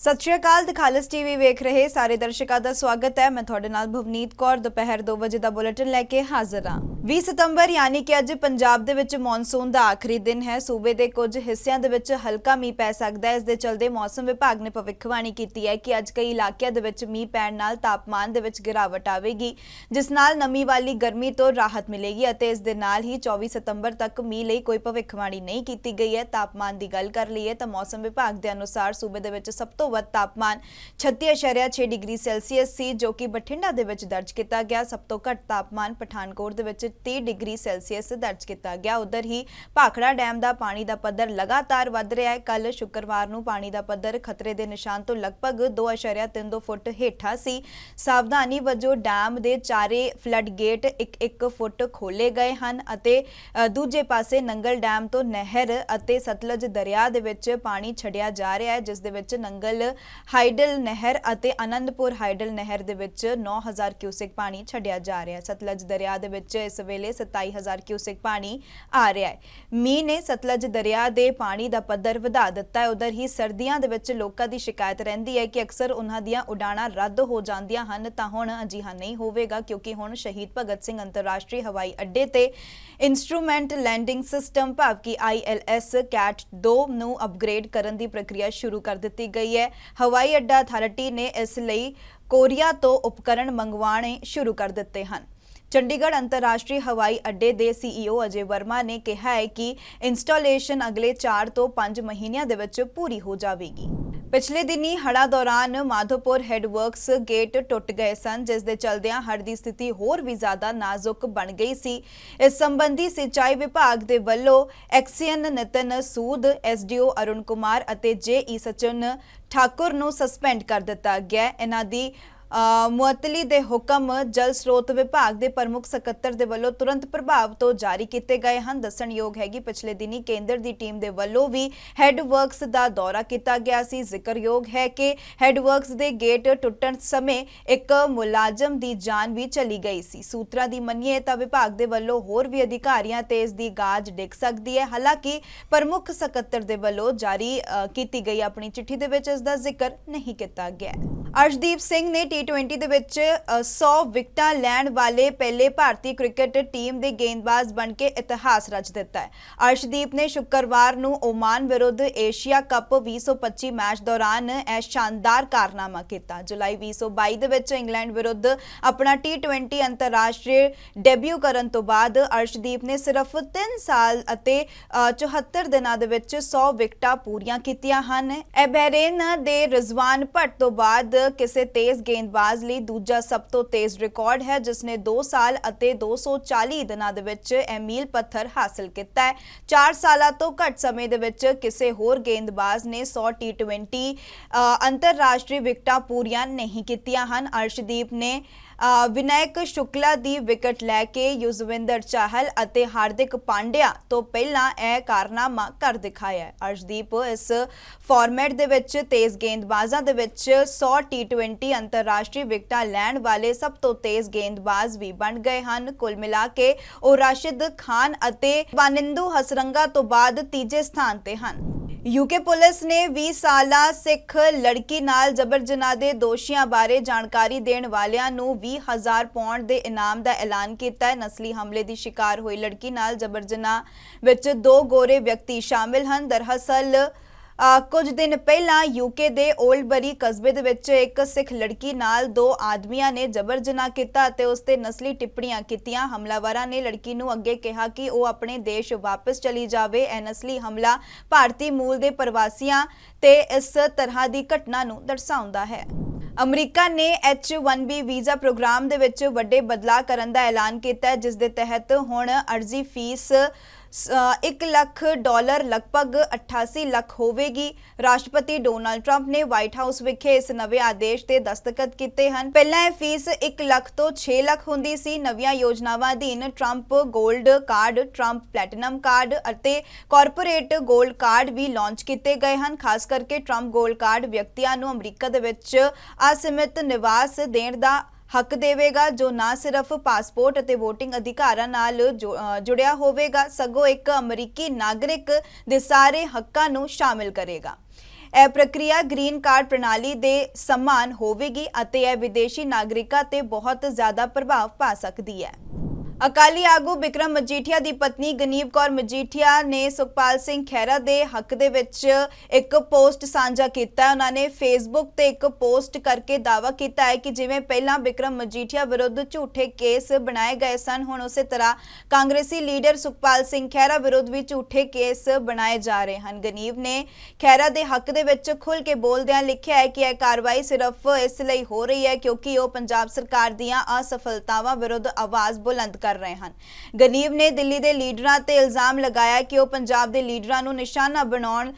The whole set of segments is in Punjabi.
ਸਤਿ ਸ਼੍ਰੀ ਅਕਾਲ ਦਿਖਾਲਸ ਟੀਵੀ ਵੇਖ ਰਹੇ ਸਾਰੇ ਦਰਸ਼ਕਾਂ ਦਾ ਸਵਾਗਤ ਹੈ। ਮੈਂ ਤੁਹਾਡੇ ਨਾਲ ਭਵਨੀਤ ਕੌਰ, ਦੁਪਹਿਰ 2 ਵਜੇ ਦਾ ਬੁਲੇਟਿਨ ਲੈ ਕੇ ਹਾਜ਼ਰ ਹਾਂ। 20 ਸਤੰਬਰ ਯਾਨੀ ਕਿ ਅੱਜ ਪੰਜਾਬ ਦੇ ਵਿੱਚ ਮੌਨਸੂਨ ਦਾ ਆਖਰੀ ਦਿਨ ਹੈ। ਸੂਬੇ ਦੇ ਕੁਝ ਹਿੱਸਿਆਂ ਦੇ ਵਿੱਚ ਹਲਕਾ ਮੀਂਹ ਪੈ ਸਕਦਾ ਹੈ। ਇਸ ਦੇ ਚਲਦੇ ਮੌਸਮ ਵਿਭਾਗ ਨੇ ਭਵਿੱਖਬਾਣੀ ਕੀਤੀ ਹੈ ਕਿ ਅੱਜ ਕਈ ਇਲਾਕਿਆਂ ਦੇ ਵਿੱਚ ਮੀਂਹ ਪੈਣ ਨਾਲ ਤਾਪਮਾਨ ਦੇ ਵਿੱਚ ਗਿਰਾਵਟ ਆਵੇਗੀ, ਜਿਸ ਨਾਲ ਨਮੀ ਵਾਲੀ ਗਰਮੀ ਤੋਂ ਰਾਹਤ ਮਿਲੇਗੀ ਅਤੇ ਇਸ ਦੇ ਨਾਲ ਹੀ 24 ਸਤੰਬਰ ਤੱਕ ਮੀਂਹ ਲਈ ਕੋਈ ਭਵਿੱਖਬਾਣੀ ਨਹੀਂ ਕੀਤੀ ਗਈ ਹੈ। ਤਾਪਮਾਨ ਦੀ ਗੱਲ ਕਰ ਲਈਏ ਤਾਂ ਮੌਸਮ ਵਿਭਾਗ ਦੇ ਅਨੁਸਾਰ ਸੂਬੇ ਦੇ ਵਿੱਚ ਸਭ ਤੋਂ ਵੱਧ ਤਾਪਮਾਨ। 36.6 ਡਿਗਰੀ ਸੈਲਸੀਅਸ ਸੀ, ਜੋ ਕਿ ਬਠਿੰਡਾ ਦੇ ਵਿੱਚ ਦਰਜ ਕੀਤਾ ਗਿਆ। ਸਭ ਤੋਂ ਘੱਟ ਤਾਪਮਾਨ ਪਠਾਨਕੋਟ ਦੇ ਵਿੱਚ 30 ਡਿਗਰੀ ਸੈਲਸੀਅਸ ਦਰਜ ਕੀਤਾ ਗਿਆ। ਉਧਰ ਹੀ ਭਾਖੜਾ ਡੈਮ ਦਾ ਪਾਣੀ ਦਾ ਪੱਧਰ ਲਗਾਤਾਰ ਵੱਧ ਰਿਹਾ ਹੈ। ਕੱਲ ਸ਼ੁੱਕਰਵਾਰ ਨੂੰ ਪਾਣੀ ਦਾ ਪੱਧਰ ਖਤਰੇ ਦੇ ਨਿਸ਼ਾਨ ਤੋਂ ਲਗਭਗ 2.32 ਫੁੱਟ ਹੇਠਾਂ ਸੀ। ਸਾਵਧਾਨੀ ਵਜੋਂ ਡੈਮ ਦੇ ਚਾਰੇ ਫਲੱਡ ਗੇਟ 1-1 ਫੁੱਟ ਖੋਲੇ ਗਏ ਹਨ ਅਤੇ ਦੂਜੇ ਪਾਸੇ ਨੰਗਲ ਡੈਮ ਤੋਂ ਨਹਿਰ ਅਤੇ ਸਤਲਜ ਦਰਿਆ ਦੇ ਵਿੱਚ ਪਾਣੀ ਛੱਡਿਆ ਜਾ ਰਿਹਾ ਹੈ, ਜਿਸ ਦੇ ਵਿੱਚ ਨੰਗਲ ਹਾਈਡਲ ਨਹਿਰ ਅਤੇ ਅਨੰਦਪੁਰ ਹਾਈਡਲ ਨਹਿਰ ਦੇ ਵਿੱਚ 9000 ਕਿਊਸਿਕ ਪਾਣੀ ਛੱਡਿਆ ਜਾ ਰਿਹਾ ਹੈ। ਸਤਲਜ ਦਰਿਆ ਦੇ ਵਿੱਚ ਇਸ ਵੇਲੇ 27000 ਕਿਊਸਿਕ ਪਾਣੀ ਆ ਰਿਹਾ ਹੈ। ਮੀਂਹ ਨੇ ਸਤਲਜ ਦਰਿਆ ਦੇ ਪਾਣੀ ਦਾ ਪੱਧਰ ਵਧਾ ਦਿੱਤਾ ਹੈ। ਉਧਰ ਹੀ ਸਰਦੀਆਂ ਦੇ ਵਿੱਚ ਲੋਕਾਂ ਦੀ ਸ਼ਿਕਾਇਤ ਰਹਿੰਦੀ ਹੈ ਕਿ ਅਕਸਰ ਉਹਨਾਂ ਦੀਆਂ ਉਡਾਣਾਂ ਰੱਦ ਹੋ ਜਾਂਦੀਆਂ ਹਨ, ਤਾਂ ਹੁਣ ਅਜਿਹਾ ਨਹੀਂ ਹੋਵੇਗਾ ਕਿਉਂਕਿ ਹੁਣ ਸ਼ਹੀਦ ਭਗਤ ਸਿੰਘ ਅੰਤਰਰਾਸ਼ਟਰੀ ਹਵਾਈ ਅੱਡੇ ਤੇ ਇਨਸਟਰੂਮੈਂਟ ਲੈਂਡਿੰਗ ਸਿਸਟਮ, ਭਾਵ ਕਿ ILS ਕੈਟ 2 ਨੂੰ ਅਪਗ੍ਰੇਡ ਕਰਨ ਦੀ ਪ੍ਰਕਿਰਿਆ ਸ਼ੁਰੂ ਕਰ ਦਿੱਤੀ ਗਈ ਹੈ। ਹਵਾਈ ਅੱਡਾ ਅਥਾਰਟੀ ਨੇ ਇਸ ਲਈ ਕੋਰੀਆ ਤੋਂ ਉਪਕਰਣ ਮੰਗਵਾਉਣੇ ਸ਼ੁਰੂ ਕਰ ਦਿੱਤੇ ਹਨ। ਚੰਡੀਗੜ੍ਹ ਅੰਤਰਰਾਸ਼ਟਰੀ ਹਵਾਈ ਅੱਡੇ ਦੇ ਸੀਈਓ ਅਜੇ ਵਰਮਾ ਨੇ ਕਿਹਾ ਹੈ ਕਿ ਇੰਸਟਾਲੇਸ਼ਨ ਅਗਲੇ 4 ਤੋਂ 5 ਮਹੀਨਿਆਂ ਦੇ ਵਿੱਚ ਪੂਰੀ ਹੋ ਜਾਵੇਗੀ। ਪਿਛਲੇ ਦਿਨੀ ਹੜਾ ਦੌਰਾਨ ਮਾਧੋਪੁਰ ਹੈਡਵਰਕਸ ਗੇਟ ਟੁੱਟ ਗਏ ਸਨ, ਜਿਸ ਦੇ ਚਲਦਿਆਂ ਹੜ ਦੀ ਸਥਿਤੀ ਹੋਰ ਵੀ ਜ਼ਿਆਦਾ ਨਾਜ਼ੁਕ ਬਣ ਗਈ ਸੀ। ਇਸ ਸੰਬੰਧੀ ਸਿੰਚਾਈ ਵਿਭਾਗ ਦੇ ਵੱਲੋਂ ਐਕਸੀਅਨ ਨਿਤਨ ਸੂਦ, ਐਸਡੀਓ ਅਰੁਣ ਕੁਮਾਰ ਅਤੇ ਜੇਈ ਸਚਨ ਠਾਕੁਰ ਨੂੰ ਸਸਪੈਂਡ ਕਰ ਦਿੱਤਾ ਗਿਆ। ਇਹਨਾਂ ਦੀ ਮੁਅੱਤਲੀ ਦੇ ਹੁਕਮ ਜਲ ਸਰੋਤ ਵਿਭਾਗ ਦੇ ਪ੍ਰਮੁੱਖ ਸਕੱਤਰ ਦੇ ਵੱਲੋਂ ਤੁਰੰਤ ਪ੍ਰਭਾਵ ਤੋਂ ਜਾਰੀ ਕੀਤੇ ਗਏ ਹਨ। ਦੱਸਣਯੋਗ ਹੈ ਕਿ ਪਿਛਲੇ ਦਿਨੀ ਕੇਂਦਰ ਦੀ ਟੀਮ ਦੇ ਵੱਲੋਂ ਵੀ ਹੈੱਡ ਵਰਕਸ ਦਾ ਦੌਰਾ ਕੀਤਾ ਗਿਆ ਸੀ। ਜ਼ਿਕਰਯੋਗ ਹੈ ਕਿ ਹੈੱਡ ਵਰਕਸ ਦੇ ਗੇਟ ਟੁੱਟਣ ਸਮੇਂ ਇੱਕ ਮੁਲਾਜ਼ਮ ਦੀ ਜਾਨ ਵੀ ਚਲੀ ਗਈ ਸੀ। ਸੂਤਰਾਂ ਦੀ ਮੰਨੀਏ ਤਾਂ ਵਿਭਾਗ ਦੇ ਵੱਲੋਂ ਹੋਰ ਵੀ ਅਧਿਕਾਰੀਆਂ ਤੇ ਇਸ ਦੀ ਗਾਜ ਡਿੱਗ ਸਕਦੀ ਹੈ। ਹਾਲਾਂਕਿ ਪ੍ਰਮੁੱਖ ਸਕੱਤਰ ਦੇ ਵੱਲੋਂ ਜਾਰੀ ਕੀਤੀ ਗਈ ਆਪਣੀ ਚਿੱਠੀ ਦੇ ਵਿੱਚ ਇਸ ਦਾ ਜ਼ਿਕਰ ਨਹੀਂ ਕੀਤਾ ਗਿਆ। ਹੈ। ਅਰਸ਼ਦੀਪ ਸਿੰਘ ਨੇ T20 ਦੇ ਵਿੱਚ ਅ, 100 ਵਿਕਟਾਂ ਲੈਣ ਵਾਲੇ ਪਹਿਲੇ ਭਾਰਤੀ ਕ੍ਰਿਕਟ ਟੀਮ ਦੇ ਗੇਂਦਬਾਜ਼ ਬਣ ਕੇ ਇਤਿਹਾਸ ਰਚ ਦਿੱਤਾ ਹੈ। ਅਰਸ਼ਦੀਪ ਨੇ ਸ਼ੁੱਕਰਵਾਰ ਨੂੰ ਓਮਾਨ ਵਿਰੁੱਧ ਏਸ਼ੀਆ ਕੱਪ 2025 ਮੈਚ ਦੌਰਾਨ ਇਹ ਸ਼ਾਨਦਾਰ ਕਾਰਨਾਮਾ ਕੀਤਾ। ਜੁਲਾਈ 2022 ਦੇ ਵਿੱਚ ਇੰਗਲੈਂਡ ਵਿਰੁੱਧ ਆਪਣਾ T20 ਅੰਤਰਰਾਸ਼ਟਰੀ ਡੈਬਿਊ ਕਰਨ ਤੋਂ ਬਾਅਦ ਅਰਸ਼ਦੀਪ ਨੇ ਸਿਰਫ 3 ਸਾਲ ਅਤੇ ਅ, 74 ਦਿਨਾਂ ਦੇ ਵਿੱਚ 100 ਵਿਕਟਾਂ ਪੂਰੀਆਂ ਕੀਤੀਆਂ ਹਨ। ਇਹ ਬਹਿਰੇਨ ਦੇ ਰਜ਼ਵਾਨ ਭੱਟ ਤੋਂ ਬਾਅਦ ਕਿਸੇ ਤੇਜ਼ ਗੇਂਦ ਗੇਂਦਬਾਜ਼ ਲਈ ਦੂਜਾ ਸਭ ਤੋਂ ਤੇਜ਼ ਰਿਕਾਰਡ ਹੈ ਜਿਸ ਨੇ 2 ਸਾਲ ਅਤੇ 240 ਦਿਨਾਂ ਦੇ ਵਿੱਚ ਇਹ ਪੱਥਰ ਹਾਸਲ ਕੀਤਾ ਹੈ। 4 ਸਾਲਾਂ ਤੋਂ ਘੱਟ ਸਮੇਂ ਦੇ ਵਿੱਚ ਕਿਸੇ ਹੋਰ ਗੇਂਦਬਾਜ਼ ਨੇ 100 T20 ਅ, ਅੰਤਰਰਾਸ਼ਟਰੀ ਵਿਕਟਾਂ ਪੂਰੀਆਂ ਨਹੀਂ ਕੀਤੀਆਂ ਹਨ। ਅਰਸ਼ਦੀਪ ਨੇ ਵਿਨਾਇਕ ਸ਼ੁਕਲਾ ਦੀ ਵਿਕਟ ਲੈ ਕੇ ਯੁਜ਼ਵਿੰਦਰ ਚਾਹਲ ਅਤੇ ਹਾਰਦਿਕ ਪਾਂਡਿਆ ਤੋਂ ਪਹਿਲਾਂ ਇਹ ਕਾਰਨਾਮਾ ਕਰ ਦਿਖਾਇਆ ਹੈ। ਅਰਸ਼ਦੀਪ, ਇਸ ਫਾਰਮੈਟ ਦੇ ਵਿੱਚ ਤੇਜ਼ ਗੇਂਦਬਾਜ਼ਾਂ ਦੇ ਵਿੱਚ 100 T20 ਅੰਤਰਰਾਸ਼ਟਰੀ ਵਿਕਟਾਂ ਲੈਣ ਵਾਲੇ ਸਭ ਤੋਂ ਤੇਜ਼ ਗੇਂਦਬਾਜ਼ ਵੀ ਬਣ ਗਏ ਹਨ। ਕੁੱਲ ਮਿਲਾ ਕੇ ਉਹ ਰਾਸ਼ਿਦ ਖਾਨ ਅਤੇ ਵਾਨਿੰਦੂ ਹਸਰੰਗਾ ਤੋਂ ਬਾਅਦ ਤੀਜੇ ਸਥਾਨ ਤੇ ਹਨ। ਯੂਕੇ ਪੁਲਿਸ ਨੇ 20 ਸਾਲਾ ਸਿੱਖ ਲੜਕੀ ਨਾਲ ਜਬਰ ਜਨਾਹ ਦੇ ਦੋਸ਼ੀਆਂ ਬਾਰੇ ਜਾਣਕਾਰੀ ਦੇਣ ਵਾਲਿਆਂ ਨੂੰ 20000 ਪੌਂਡ ਦੇ ਇਨਾਮ ਦਾ ਐਲਾਨ ਕੀਤਾ ਹੈ। ਨਸਲੀ ਹਮਲੇ ਦੀ ਸ਼ਿਕਾਰ ਹੋਈ ਲੜਕੀ ਨਾਲ ਜਬਰ ਜਨਾਹ ਵਿੱਚ ਦੋ ਗੋਰੇ ਵਿਅਕਤੀ ਸ਼ਾਮਿਲ ਹਨ। ਦਰਅਸਲ ਕੁਝ ਦਿਨ ਪਹਿਲਾਂ ਯੂਕੇ ਦੇ ਓਲਡਬਰੀ ਕਸਬੇ ਦੇ ਵਿੱਚ ਇੱਕ ਸਿੱਖ ਲੜਕੀ ਨਾਲ ਦੋ ਆਦਮੀਆਂ ਨੇ ਜਬਰ ਜਨਾਹ ਕੀਤਾ ਅਤੇ ਉਸ ਤੇ ਨਸਲੀ ਟਿੱਪਣੀਆਂ ਕੀਤੀਆਂ। ਹਮਲਾਵਰਾਂ ਨੇ ਲੜਕੀ ਨੂੰ ਅੱਗੇ ਕਿਹਾ ਕਿ ਉਹ ਆਪਣੇ ਦੇਸ਼ ਵਾਪਸ ਚਲੀ ਜਾਵੇ। ਇਹ ਨਸਲੀ ਹਮਲਾ ਭਾਰਤੀ ਮੂਲ ਦੇ ਪ੍ਰਵਾਸੀਆਂ ਤੇ ਇਸ ਤਰ੍ਹਾਂ ਦੀ ਘਟਨਾ ਨੂੰ ਦਰਸਾਉਂਦਾ ਹੈ। ਅਮਰੀਕਾ ਨੇ H1B ਵੀਜ਼ਾ ਪ੍ਰੋਗਰਾਮ ਦੇ ਵਿੱਚ ਵੱਡੇ ਬਦਲਾਅ ਕਰਨ ਦਾ ਐਲਾਨ ਕੀਤਾ ਜਿਸ ਦੇ ਤਹਿਤ ਹੁਣ ਅਰਜ਼ੀ ਫੀਸ 1 ਲੱਖ ਡਾਲਰ ਲਗਭਗ 88 ਲੱਖ ਹੋਵੇਗੀ। ਰਾਸ਼ਟਰਪਤੀ ਡੋਨਾਲਡ ਟਰੰਪ ਨੇ ਵਾਈਟ ਹਾਊਸ ਵਿਖੇ ਇਸ ਨਵੇਂ ਆਦੇਸ਼ ਤੇ ਦਸਤਖਤ ਕੀਤੇ ਹਨ। ਪਹਿਲਾਂ ਇਹ ਫੀਸ 1 ਲੱਖ ਤੋਂ 6 ਲੱਖ ਹੁੰਦੀ ਸੀ। ਨਵੀਆਂ ਯੋਜਨਾਵਾਂ ਅਧੀਨ ਟਰੰਪ 골ਡ ਕਾਰਡ, ਟਰੰਪ ਪਲੈਟੀਨਮ ਕਾਰਡ ਅਤੇ ਕਾਰਪੋਰੇਟ 골ਡ ਕਾਰਡ ਵੀ ਲਾਂਚ ਕੀਤੇ ਗਏ ਹਨ। ਖਾਸ ਕਰਕੇ ਟਰੰਪ 골ਡ ਕਾਰਡ ਵਿਅਕਤੀਆਂ ਨੂੰ ਅਮਰੀਕਾ ਦੇ ਵਿੱਚ ਅਸੀਮਿਤ ਨਿਵਾਸ ਦੇਣ ਦਾ ਹੱਕ ਦੇਵੇਗਾ ਜੋ ਨਾ ਸਿਰਫ ਪਾਸਪੋਰਟ ਅਤੇ VOTING ਅਧਿਕਾਰਾਂ ਨਾਲ ਜੋ- ਜੁੜਿਆ ਹੋਵੇਗਾ, ਸਗੋਂ ਇੱਕ ਅਮਰੀਕੀ ਨਾਗਰਿਕ ਦੇ ਸਾਰੇ ਹੱਕਾਂ ਨੂੰ ਸ਼ਾਮਿਲ ਕਰੇਗਾ। ਇਹ ਪ੍ਰਕਿਰਿਆ ਗ੍ਰੀਨ ਕਾਰਡ ਪ੍ਰਣਾਲੀ ਦੇ ਸਮਾਨ ਹੋਵੇਗੀ ਅਤੇ ਇਹ ਵਿਦੇਸ਼ੀ ਨਾਗਰਿਕਾਂ ਤੇ ਬਹੁਤ ਜ਼ਿਆਦਾ ਪ੍ਰਭਾਵ ਪਾ ਸਕਦੀ ਹੈ। ਅਕਾਲੀ ਆਗੂ ਬਿਕਰਮ ਮਜੀਠੀਆ ਦੀ ਪਤਨੀ ਗਨੀਵ ਕੌਰ ਮਜੀਠੀਆ ਨੇ ਸੁਖਪਾਲ ਸਿੰਘ ਖਹਿਰਾ ਦੇ ਹੱਕ ਦੇ ਵਿੱਚ ਇੱਕ ਪੋਸਟ ਸਾਂਝਾ ਕੀਤਾ ਹੈ। ਉਹਨਾਂ ਨੇ ਫੇਸਬੁੱਕ ਤੇ ਇੱਕ ਪੋਸਟ ਕਰਕੇ ਦਾਅਵਾ ਕੀਤਾ ਹੈ ਕਿ ਜਿਵੇਂ ਪਹਿਲਾਂ ਬਿਕਰਮ ਮਜੀਠੀਆ ਵਿਰੁੱਧ ਝੂਠੇ ਕੇਸ ਬਣਾਏ ਗਏ ਸਨ, ਹੁਣ ਉਸੇ ਤਰ੍ਹਾਂ ਕਾਂਗਰਸੀ ਲੀਡਰ ਸੁਖਪਾਲ ਸਿੰਘ ਖਹਿਰਾ ਵਿਰੁੱਧ ਵੀ ਝੂਠੇ ਕੇਸ ਬਣਾਏ ਜਾ ਰਹੇ ਹਨ। ਗਨੀਵ ਨੇ ਖਹਿਰਾ ਦੇ ਹੱਕ ਦੇ ਵਿੱਚ ਖੁੱਲ ਕੇ ਬੋਲਦਿਆਂ ਲਿਖਿਆ ਹੈ ਕਿ ਇਹ ਕਾਰਵਾਈ ਸਿਰਫ ਇਸ ਲਈ ਹੋ ਰਹੀ ਹੈ ਕਿਉਂਕਿ ਉਹ ਪੰਜਾਬ ਸਰਕਾਰ ਦੀਆਂ ਅਸਫਲਤਾਵਾਂ ਵਿਰੁੱਧ ਆਵਾਜ਼ ਬੁਲੰਦ ਕਰ ਰਹੇ ਹਨ। ਗਨੀਵ ਨੇ ਦਿੱਲੀ ਦੇ ਲੀਡਰਾਂ ਤੇ ਇਲਜ਼ਾਮ ਲਗਾਇਆ ਕਿ ਉਹ ਪੰਜਾਬ ਦੇ ਲੀਡਰਾਂ ਨੂੰ ਨਿਸ਼ਾਨਾ ਬਣਾਉਣ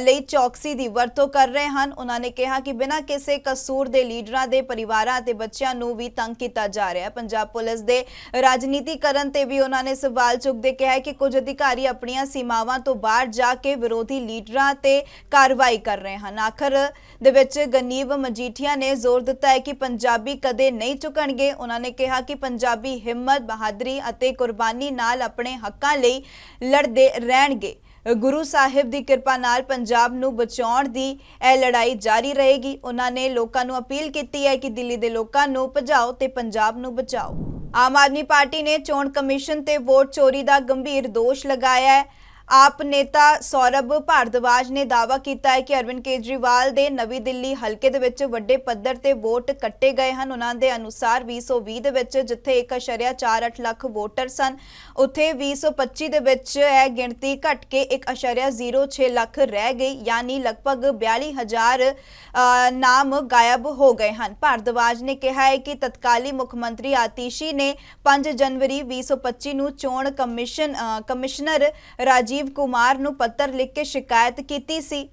ਲਈ ਚੌਕਸੀ ਦੀ ਵਰਤੋਂ ਕਰ ਰਹੇ ਹਨ। ਉਹਨਾਂ ਨੇ ਕਿਹਾ ਕਿ ਬਿਨਾਂ ਕਿਸੇ ਕਸੂਰ ਦੇ ਲੀਡਰਾਂ ਦੇ ਪਰਿਵਾਰਾਂ ਅਤੇ ਬੱਚਿਆਂ ਨੂੰ ਵੀ ਤੰਗ ਕੀਤਾ ਜਾ ਰਿਹਾ ਹੈ। ਪੰਜਾਬ ਪੁਲਿਸ ਦੇ ਰਾਜਨੀਤੀਕਰਨ ਤੇ ਵੀ ਉਹਨਾਂ ਨੇ ਸਵਾਲ ਚੁੱਕਦੇ ਕਿਹਾ ਕਿ ਕੁਝ ਅਧਿਕਾਰੀ ਆਪਣੀਆਂ ਸੀਮਾਵਾਂ ਤੋਂ ਬਾਹਰ ਜਾ ਕੇ ਵਿਰੋਧੀ ਲੀਡਰਾਂ ਤੇ ਕਾਰਵਾਈ ਕਰ ਰਹੇ ਹਨ। ਆਖਰ ਦੇ ਵਿੱਚ ਗਨੀਵ ਮਜੀਠੀਆ ਨੇ ਜ਼ੋਰ ਦਿੱਤਾ ਹੈ ਕਿ ਪੰਜਾਬੀ ਕਦੇ ਨਹੀਂ ਝੁਕਣਗੇ। ਉਹਨਾਂ ਨੇ ਕਿਹਾ ਕਿ ਪੰਜਾਬੀ ਹਿੰਮਤ, ਬਹਾਦਰੀ ਅਤੇ ਕੁਰਬਾਨੀ ਨਾਲ ਆਪਣੇ ਹੱਕਾਂ ਲਈ ਲੜਦੇ ਰਹਿਣਗੇ। ਗੁਰੂ ਸਾਹਿਬ ਦੀ ਕਿਰਪਾ ਨਾਲ ਪੰਜਾਬ ਨੂੰ ਬਚਾਉਣ ਦੀ ਇਹ ਲੜਾਈ ਜਾਰੀ ਰਹੇਗੀ। ਉਹਨਾਂ ਨੇ ਲੋਕਾਂ ਨੂੰ ਅਪੀਲ ਕੀਤੀ ਹੈ ਕਿ ਦਿੱਲੀ ਦੇ ਲੋਕਾਂ ਨੂੰ ਭਜਾਓ ਤੇ ਪੰਜਾਬ ਨੂੰ ਬਚਾਓ। ਆਮ ਆਦਮੀ ਪਾਰਟੀ ਨੇ ਚੋਣ ਕਮਿਸ਼ਨ ਤੇ ਵੋਟ ਚੋਰੀ ਦਾ ਗੰਭੀਰ ਦੋਸ਼ ਲਗਾਇਆ ਹੈ। ਆਪ ਨੇਤਾ ਸੌਰਭ ਭਾਰਦਵਾਜ ਨੇ ਦਾਅਵਾ ਕੀਤਾ ਹੈ ਕਿ ਅਰਵਿੰਦ ਕੇਜਰੀਵਾਲ ਦੇ ਨਵੀਂ ਦਿੱਲੀ ਹਲਕੇ ਦੇ ਵਿੱਚ ਵੱਡੇ ਪੱਧਰ ਤੇ ਵੋਟ ਕੱਟੇ ਗਏ ਹਨ। ਉਹਨਾਂ ਦੇ ਅਨੁਸਾਰ 2020 ਦੇ ਵਿੱਚ ਜਿੱਥੇ 1.48 ਲੱਖ ਵੋਟਰ ਸਨ ਉੱਥੇ 2025 ਦੇ ਵਿੱਚ ਇਹ ਗਿਣਤੀ ਘਟ ਕੇ 1.06 ਲੱਖ ਰਹਿ ਗਈ ਯਾਨੀ ਲਗਭਗ 42000 ਅ, ਨਾਮ ਗਾਇਬ ਹੋ ਗਏ ਹਨ। ਭਾਰਦਵਾਜ ਨੇ ਕਿਹਾ ਹੈ ਕਿ ਤਤਕਾਲੀ ਮੁੱਖ ਮੰਤਰੀ ਆਤੀਸ਼ੀ ਨੇ 5 ਜਨਵਰੀ 2025 ਨੂੰ ਚੋਣ ਕਮਿਸ਼ਨ ਕਮਿਸ਼ਨਰ ਰਾਜੀਵ ਕੁਮਾਰ ਨੂੰ ਪੱਤਰ ਲਿਖ ਕੇ ਸ਼ਿਕਾਇਤ ਕੀਤੀ ਸੀ।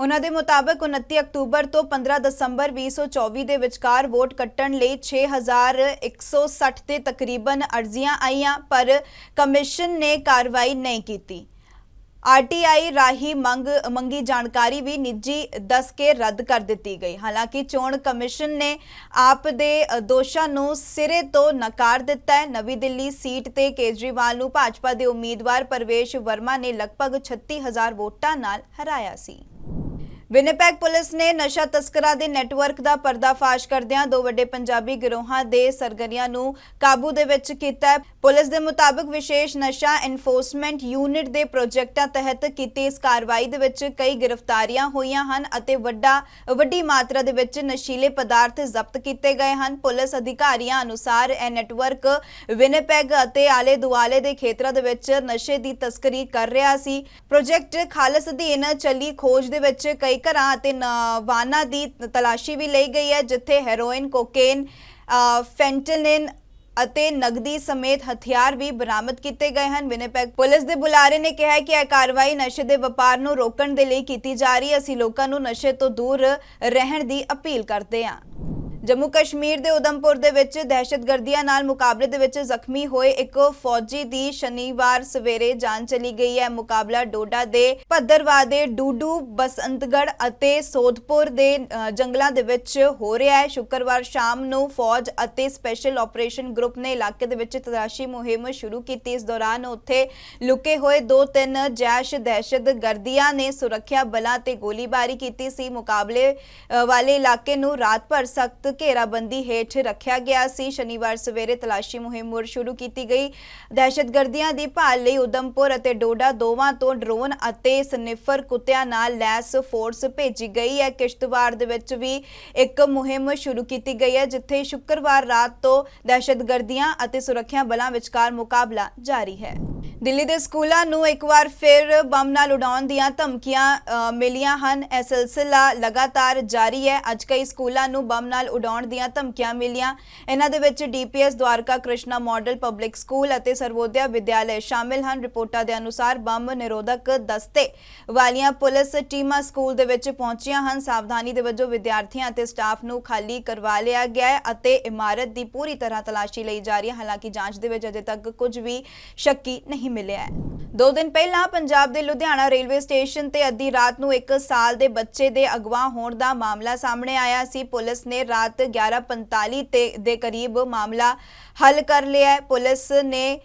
ਉਹਨਾਂ ਦੇ ਮੁਤਾਬਕ 29 ਅਕਤੂਬਰ ਤੋਂ 15 ਦਸੰਬਰ 2024 ਦੇ ਵਿਚਕਾਰ ਵੋਟ ਕੱਟਣ ਲਈ 6160 ਤੇ ਤਕਰੀਬਨ ਅਰਜ਼ੀਆਂ ਆਈਆਂ, ਪਰ ਕਮਿਸ਼ਨ ਨੇ ਕਾਰਵਾਈ ਨਹੀਂ ਕੀਤੀ। ਆਰਟੀਆਈ ਰਾਹੀਂ ਮੰਗ, ਮੰਗੀ ਜਾਣਕਾਰੀ ਵੀ ਨਿੱਜੀ ਦੱਸ ਕੇ ਰੱਦ ਕਰ ਦਿੱਤੀ ਗਈ। ਹਾਲਾਂਕਿ ਚੋਣ ਕਮਿਸ਼ਨ ਨੇ ਆਪ ਦੇ ਦੋਸ਼ਾਂ ਨੂੰ ਸਿਰੇ ਤੋਂ ਨਕਾਰ ਦਿੱਤਾ ਹੈ। ਨਵੀਂ ਦਿੱਲੀ ਸੀਟ ਤੇ ਕੇਜਰੀਵਾਲ ਨੂੰ ਭਾਜਪਾ ਦੇ ਉਮੀਦਵਾਰ ਪਰਵੇਸ਼ ਵਰਮਾ ਨੇ ਲਗਭਗ 36000 ਵੋਟਾਂ ਨਾਲ ਹਰਾਇਆ ਸੀ। ਵਿਨਿਪੈਗ ਪੁਲਿਸ ਨੇ ਨਸ਼ਾ ਤਸਕਰਾਂ ਦੇ ਨੈਟਵਰਕ ਦਾ ਪਰਦਾਫਾਸ਼ ਕਰਦਿਆਂ ਦੋ ਵੱਡੇ ਪੰਜਾਬੀ ਗਿਰੋਹਾਂ ਦੇ ਸਰਗਰੀਆਂ ਨੂੰ ਕਾਬੂ ਦੇ ਵਿੱਚ ਕੀਤਾ ਹੈ। ਪੁਲਿਸ ਦੇ ਮੁਤਾਬਕ ਵਿਸ਼ੇਸ਼ ਨਸ਼ਾ ਐਨਫੋਰਸਮੈਂਟ ਯੂਨਿਟ ਦੇ ਪ੍ਰੋਜੈਕਟਾਂ ਤਹਿਤ ਕੀਤੀ ਇਸ ਕਾਰਵਾਈ ਦੇ ਵਿੱਚ ਕਈ ਗ੍ਰਿਫਤਾਰੀਆਂ ਹੋਈਆਂ ਹਨ ਅਤੇ ਵੱਡਾ, ਵੱਡੀ ਮਾਤਰਾ ਦੇ ਵਿੱਚ ਨਸ਼ੀਲੇ ਪਦਾਰਥ ਜ਼ਬਤ ਕੀਤੇ ਗਏ ਹਨ। ਪੁਲਿਸ ਅਧਿਕਾਰੀਆਂ ਅਨੁਸਾਰ ਇਹ ਨੈਟਵਰਕ ਵਿਨਿਪੈਗ ਅਤੇ ਆਲੇ ਦੁਆਲੇ ਦੇ ਖੇਤਰਾਂ ਦੇ ਵਿੱਚ ਨਸ਼ੇ ਦੀ ਤਸਕਰੀ ਕਰ ਰਿਹਾ ਸੀ। ਪ੍ਰੋਜੈਕਟ ਖਾਲਸ ਅਧੀਨ ਚੱਲੀ ਖੋਜ ਦੇ ਵਿੱਚ ਕਈ ਘਰਾਂ ਅਤੇ ਵਾਹਨਾਂ ਦੀ ਤਲਾਸ਼ੀ ਵੀ ਲਈ ਗਈ ਹੈ, ਜਿੱਥੇ ਹੈਰੋਇਨ, ਕੋਕੇਨ ਫੈਂਟਨਿਨ ਅਤੇ ਨਗਦੀ ਸਮੇਤ ਹਥਿਆਰ ਵੀ ਬਰਾਮਦ ਕੀਤੇ ਗਏ ਹਨ। ਵਿਨਿਪੈਗ ਪੁਲਿਸ ਦੇ ਬੁਲਾਰੇ ਨੇ ਕਿਹਾ ਕਿ ਇਹ ਕਾਰਵਾਈ ਨਸ਼ੇ ਦੇ ਵਪਾਰ ਨੂੰ ਰੋਕਣ ਦੇ ਲਈ ਕੀਤੀ ਜਾ ਰਹੀ ਹੈ। ਅਸੀਂ ਲੋਕਾਂ ਨੂੰ ਨਸ਼ੇ ਤੋਂ ਦੂਰ ਰਹਿਣ ਦੀ ਅਪੀਲ ਕਰਦੇ ਹਾਂ। ਜੰਮੂ ਕਸ਼ਮੀਰ ਦੇ ਉਦਮਪੁਰ ਦੇ ਵਿੱਚ ਦਹਿਸ਼ਤਗਰਦੀਆਂ ਨਾਲ ਮੁਕਾਬਲੇ ਦੇ ਵਿੱਚ ਜ਼ਖਮੀ ਹੋਏ ਇੱਕ ਫੌਜੀ ਦੀ ਸ਼ਨੀਵਾਰ ਸਵੇਰੇ ਜਾਨ ਚਲੀ ਗਈ ਹੈ। ਮੁਕਾਬਲਾ ਡੋਡਾ ਦੇ ਭੱਦਰਵਾ ਦੇ ਡੂਡੂ ਬਸੰਤਗੜ ਅਤੇ ਸੋਧਪੁਰ ਦੇ ਜੰਗਲਾਂ ਦੇ ਵਿੱਚ ਹੋ ਰਿਹਾ ਹੈ। ਸ਼ੁੱਕਰਵਾਰ ਸ਼ਾਮ ਨੂੰ ਫੌਜ ਅਤੇ ਸਪੈਸ਼ਲ ਆਪਰੇਸ਼ਨ ਗਰੁੱਪ ਨੇ ਇਲਾਕੇ ਦੇ ਵਿੱਚ ਤਲਾਸ਼ੀ ਮੁਹਿੰਮ ਸ਼ੁਰੂ ਕੀਤੀ। ਇਸ ਦੌਰਾਨ ਉੱਥੇ ਲੁਕੇ ਹੋਏ ਦੋ ਤਿੰਨ ਜੈਸ਼ ਦਹਿਸ਼ਤਗਰਦੀਆਂ ਨੇ ਸੁਰੱਖਿਆ ਬਲਾਂ ਤੇ ਗੋਲੀਬਾਰੀ ਕੀਤੀ ਸੀ। ਮੁਕਾਬਲੇ ਵਾਲੇ ਇਲਾਕੇ ਨੂੰ ਰਾਤ ਭਰ ਸਖਤ ਘੇਰਾਬੰਦੀ ਹੇਠ ਰੱਖਿਆ ਗਿਆ ਸੀ। ਸ਼ਨੀਵਾਰ ਸਵੇਰੇ ਤਲਾਸ਼ੀ ਮੁਹਿੰਮ ਮੁੜ ਸ਼ੁਰੂ ਕੀਤੀ ਗਈ। ਦਹਿਸ਼ਤਗਰਦੀਆਂ ਦੀ ਭਾਲ ਲਈ ਉਦਮਪੁਰ ਅਤੇ ਡੋਡਾ ਦੋਵਾਂ ਤੋਂ ਡਰੋਨ ਅਤੇ ਸਨਿਫਰ ਕੁੱਤਿਆਂ ਨਾਲ ਲੈਸ ਫੋਰਸ ਭੇਜੀ ਗਈ ਹੈ। ਕਿਸ਼ਤਵਾੜ ਦੇ ਵਿੱਚ ਵੀ ਇੱਕ ਮੁਹਿੰਮ ਸ਼ੁਰੂ ਕੀਤੀ ਗਈ ਹੈ, ਜਿੱਥੇ ਸ਼ੁੱਕਰਵਾਰ ਰਾਤ ਤੋਂ ਦਹਿਸ਼ਤਗਰਦੀਆਂ ਅਤੇ ਸੁਰੱਖਿਆ ਬਲਾਂ ਵਿਚਕਾਰ ਮੁਕਾਬਲਾ ਜਾਰੀ ਹੈ। ਦਿੱਲੀ ਦੇ ਸਕੂਲਾਂ ਨੂੰ ਇੱਕ ਵਾਰ ਫਿਰ ਬੰਬ ਨਾਲ ਉਡਾਉਣ ਦੀਆਂ ਧਮਕੀਆਂ ਮਿਲੀਆਂ ਹਨ। ਇਹ ਸਿਲਸਿਲਾ ਲਗਾਤਾਰ ਜਾਰੀ ਹੈ। ਅੱਜ ਕਈ ਸਕੂਲਾਂ ਨੂੰ ਬੰਬ ਨਾਲ ਉਡਾਉਣ ਦੀਆਂ ਧਮਕੀਆਂ ਮਿਲੀਆਂ। ਇਹਨਾਂ ਦੇ ਵਿੱਚ DPS Dwarka Krishna model, public school ਅਤੇ ਸਰਵੋਦਿਆ ਵਿਦਿਆਲय ਸ਼ਾਮਿਲ ਹਨ। ਰਿਪੋਰਟਾਂ ਦੇ ਅਨੁਸਾਰ ਬੰਬ ਨਿਰੋਧਕ ਦਸਤੇ ਵਾਲੀਆਂ ਪੁਲਿਸ ਟੀਮਾਂ ਸਕੂਲ ਦੇ ਵਿੱਚ ਪਹੁੰਚੀਆਂ ਹਨ। ਸਾਵਧਾਨੀ ਦੇ ਵਜੋਂ ਵਿਦਿਆਰਥੀਆਂ ਅਤੇ ਸਟਾਫ ਨੂੰ ਖਾਲੀ ਕਰਵਾ ਲਿਆ ਗਿਆ ਹੈ ਅਤੇ ਇਮਾਰਤ ਦੀ ਪੂਰੀ ਤਰ੍ਹਾਂ ਤਲਾਸ਼ੀ ਲਈ ਜਾ ਰਹੀ ਹੈ। ਹਾਲਾਂਕਿ ਜਾਂਚ ਦੇ ਵਿੱਚ ਅਜੇ ਤੱਕ ਕੁਝ ਵੀ ਸ਼ੱਕੀ ਨਹੀਂ ਮਿਲਿਆ ਹੈ। ਦੋ ਦਿਨ ਪਹਿਲਾਂ ਪੰਜਾਬ ਦੇ ਲੁਧਿਆਣਾ ਰੇਲਵੇ ਸਟੇਸ਼ਨ ਤੇ ਅੱਧੀ ਰਾਤ ਨੂੰ ਇੱਕ ਸਾਲ ਦੇ ਬੱਚੇ ਦੇ ਅਗਵਾ ਹੋਣ ਦਾ ਮਾਮਲਾ ਸਾਹਮਣੇ ਆਇਆ ਸੀ। ਪੁਲਿਸ ਨੇ ਰਾਤ 11:45 ਤੇ ਦੇ ਕਰੀਬ ਮਾਮਲਾ ਹੱਲ ਕਰ ਲਿਆ ਪੁਲਿਸ ਨੇ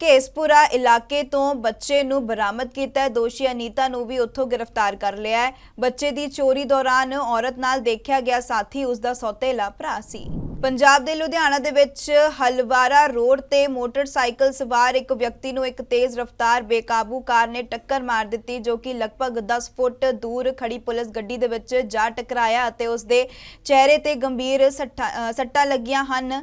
ਕੇਸਪੁਰਾ ਇਲਾਕੇ ਤੋਂ ਬੱਚੇ ਨੂੰ ਬਰਾਮਦ ਕੀਤਾ ਦੋਸ਼ੀ ਅਨੀਤਾ ਨੂੰ ਵੀ ਉੱਥੋਂ ਗ੍ਰਿਫਤਾਰ ਕਰ ਲਿਆ ਬੱਚੇ ਦੀ ਚੋਰੀ ਦੌਰਾਨ ਔਰਤ ਨਾਲ ਦੇਖਿਆ ਗਿਆ ਸਾਥੀ ਉਸ ਦਾ ਸੌਤੇਲਾ ਭਰਾ ਸੀ। ਪੰਜਾਬ ਦੇ ਲੁਧਿਆਣਾ ਦੇ ਵਿੱਚ ਹਲਵਾਰਾ ਰੋਡ ਤੇ ਮੋਟਰਸਾਈਕਲ ਸਵਾਰ ਇੱਕ ਵਿਅਕਤੀ ਨੂੰ ਇੱਕ ਤੇਜ਼ ਰਫ਼ਤਾਰ ਬੇਕਾਬੂ ਕਾਰ ਨੇ ਟੱਕਰ ਮਾਰ ਦਿੱਤੀ, ਜੋ ਕਿ ਲਗਭਗ 10 ਫੁੱਟ ਦੂਰ ਖੜੀ ਪੁਲਿਸ ਗੱਡੀ ਦੇ ਵਿੱਚ ਜਾ ਟਕਰਾਇਆ ਅਤੇ ਉਸ ਦੇ ਚਿਹਰੇ ਤੇ ਗੰਭੀਰ ਸੱਟਾਂ ਸੱਟਾਂ ਲੱਗੀਆਂ ਹਨ।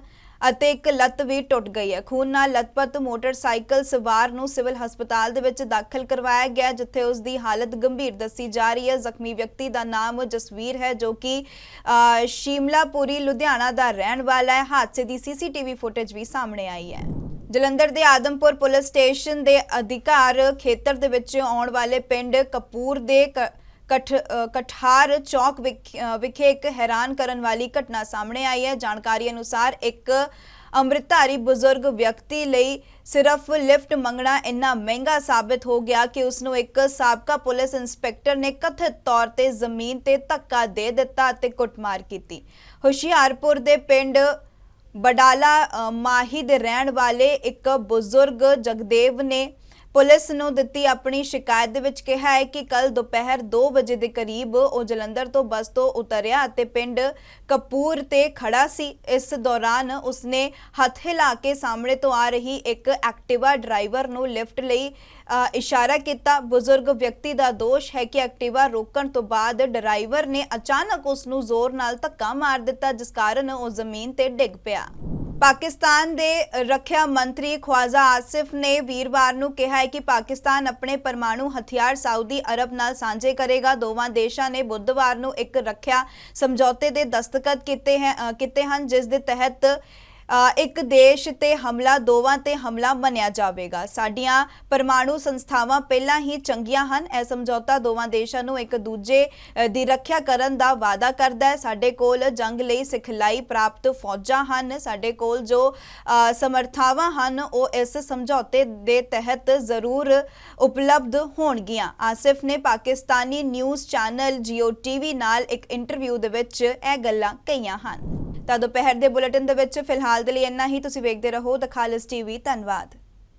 ਅਤੇ ਇੱਕ ਲੱਤ ਵੀ ਟੁੱਟ ਗਈ ਹੈ। ਖੂਨ ਨਾਲ ਲਤਪਤ ਮੋਟਰਸਾਈਕਲ ਸਵਾਰ ਨੂੰ ਸਿਵਲ ਹਸਪਤਾਲ ਦੇ ਵਿੱਚ ਦਾਖਲ ਕਰਵਾਇਆ ਗਿਆ ਜਿੱਥੇ ਉਸ ਦੀ ਹਾਲਤ ਗੰਭੀਰ ਦੱਸੀ ਜਾ ਰਹੀ ਹੈ। ਜ਼ਖਮੀ ਵਿਅਕਤੀ ਦਾ ਨਾਮ ਜਸਵੀਰ ਹੈ ਜੋ ਕਿ ਅ, ਸ਼ਿਮਲਾਪੁਰੀ ਲੁਧਿਆਣਾ ਦਾ ਰਹਿਣ ਵਾਲਾ ਹੈ। ਹਾਦਸੇ ਦੀ ਸੀਸੀਟੀਵੀ ਫੁਟੇਜ ਵੀ ਸਾਹਮਣੇ ਆਈ ਹੈ। ਜਲੰਧਰ ਦੇ ਆਦਮਪੁਰ ਪੁਲਿਸ ਸਟੇਸ਼ਨ ਦੇ ਅਧਿਕਾਰ ਖੇਤਰ ਦੇ ਵਿੱਚ ਆਉਣ ਵਾਲੇ ਪਿੰਡ ਕਪੂਰ ਦੇ ਕ- ਕਠਾਰ ਚੌਕ ਵਿਖ- ਵਿਖੇ ਇੱਕ ਹੈਰਾਨ ਕਰਨ ਵਾਲੀ ਘਟਨਾ ਸਾਹਮਣੇ ਆਈ ਹੈ। ਜਾਣਕਾਰੀ ਅਨੁਸਾਰ ਇੱਕ ਅੰਮ੍ਰਿਤਧਾਰੀ ਬਜ਼ੁਰਗ ਵਿਅਕਤੀ ਲਈ ਸਿਰਫ ਲਿਫਟ ਮੰਗਣਾ ਇੰਨਾ ਮਹਿੰਗਾ ਸਾਬਤ ਹੋ ਗਿਆ ਕਿ ਉਸ ਨੂੰ ਇੱਕ ਸਾਬਕਾ ਪੁਲਿਸ ਇੰਸਪੈਕਟਰ ਨੇ ਕਥਿਤ ਤੌਰ ਤੇ ਜ਼ਮੀਨ ਤੇ ਧੱਕਾ ਦੇ ਦਿੱਤਾ ਅਤੇ ਕੁੱਟਮਾਰ ਕੀਤੀ। ਹੁਸ਼ਿਆਰਪੁਰ ਦੇ ਪਿੰਡ ਬਡਾਲਾ ਅ, ਮਾਹੀ ਦੇ ਰਹਿਣ ਵਾਲੇ ਇੱਕ ਬਜ਼ੁਰਗ ਜਗਦੇਵ ਨੇ ਪੁਲਿਸ ਨੂੰ ਦਿੱਤੀ ਆਪਣੀ ਸ਼ਿਕਾਇਤ ਦੇ ਵਿੱਚ ਕਿਹਾ ਹੈ ਕਿ ਕੱਲ ਦੁਪਹਿਰ 2 ਵਜੇ ਦੇ ਕਰੀਬ ਉਹ ਜਲੰਧਰ ਤੋਂ ਬੱਸ ਤੋਂ ਉਤਰਿਆ ਅਤੇ ਪਿੰਡ ਕਪੂਰ ਤੇ ਖੜਾ ਸੀ। ਇਸ ਦੌਰਾਨ ਉਸਨੇ ਹੱਥ ਹਿਲਾ ਕੇ ਸਾਹਮਣੇ ਤੋਂ ਆ ਰਹੀ ਇੱਕ ਐਕਟਿਵਾ ਡਰਾਈਵਰ ਨੂੰ ਲਿਫਟ ਲਈ ਇਸ਼ਾਰਾ ਕੀਤਾ। ਬਜ਼ੁਰਗ ਵਿਅਕਤੀ ਦਾ ਦੋਸ਼ ਹੈ ਕਿ ਐਕਟਿਵਾ ਰੋਕਣ ਤੋਂ ਬਾਅਦ ਡਰਾਈਵਰ ਨੇ ਅਚਾਨਕ ਉਸ ਨੂੰ ਜ਼ੋਰ ਨਾਲ ਧੱਕਾ ਮਾਰ ਦਿੱਤਾ, ਜਿਸ ਕਾਰਨ ਉਹ ਜ਼ਮੀਨ ਤੇ ਡਿੱਗ ਪਿਆ। ਪਾਕਿਸਤਾਨ ਦੇ ਰੱਖਿਆ ਮੰਤਰੀ ਖਵਾਜ਼ਾ ਆਸਿਫ ਨੇ ਵੀਰਵਾਰ ਨੂੰ ਕਿਹਾ ਹੈ ਕਿ ਪਾਕਿਸਤਾਨ ਆਪਣੇ ਪਰਮਾਣੂ ਹਥਿਆਰ ਸਾਊਦੀ ਅਰਬ ਨਾਲ ਸਾਂਝੇ ਕਰੇਗਾ। ਦੋਵਾਂ ਦੇਸ਼ਾਂ ਨੇ ਬੁੱਧਵਾਰ ਨੂੰ ਇੱਕ ਰੱਖਿਆ ਸਮਝੌਤੇ ਦੇ ਦਸਤਖਤ ਕੀਤੇ ਹੈ ਕੀਤੇ ਹਨ, ਜਿਸ ਦੇ ਤਹਿਤ ਇੱਕ ਦੇਸ਼ ਤੇ ਹਮਲਾ ਦੋਵਾਂ ਤੇ ਹਮਲਾ ਮੰਨਿਆ ਜਾਵੇਗਾ। ਸਾਡੀਆਂ ਪਰਮਾਣੂ ਸੰਸਥਾਵਾਂ ਪਹਿਲਾਂ ਹੀ ਚੰਗੀਆਂ ਹਨ। ਇਹ ਸਮਝੌਤਾ ਦੋਵਾਂ ਦੇਸ਼ਾਂ ਨੂੰ ਇੱਕ ਦੂਜੇ ਦੀ ਰੱਖਿਆ ਕਰਨ ਦਾ ਵਾਅਦਾ ਕਰਦਾ ਹੈ। ਸਾਡੇ ਕੋਲ ਜੰਗ ਲਈ ਸਿਖਲਾਈ ਪ੍ਰਾਪਤ ਫੌਜਾਂ ਹਨ। ਸਾਡੇ ਕੋਲ ਜੋ ਅ, ਸਮਰਥਾਵਾਂ ਹਨ ਉਹ ਇਸ ਸਮਝੌਤੇ ਦੇ ਤਹਿਤ ਜ਼ਰੂਰ ਉਪਲਬਧ ਹੋਣਗੀਆਂ। ਆਸਿਫ ਨੇ Pakistani news channel Geo TV ਨਾਲ ਇੱਕ ਇੰਟਰਵਿਊ ਦੇ ਵਿੱਚ ਇਹ ਗੱਲਾਂ ਕਹੀਆਂ ਹਨ। ਤਾਂ ਦੁਪਹਿਰ ਦੇ ਬੁਲੇਟਿਨ ਦੇ ਵਿੱਚ ਫਿਲਹਾਲ ਦੇ ਲਈ ਇੰਨਾ ਹੀ। ਤੁਸੀਂ ਵੇਖਦੇ ਰਹੋ ਦ ਖਾਲਿਸ ਟੀਵੀ ਧੰਨਵਾਦ।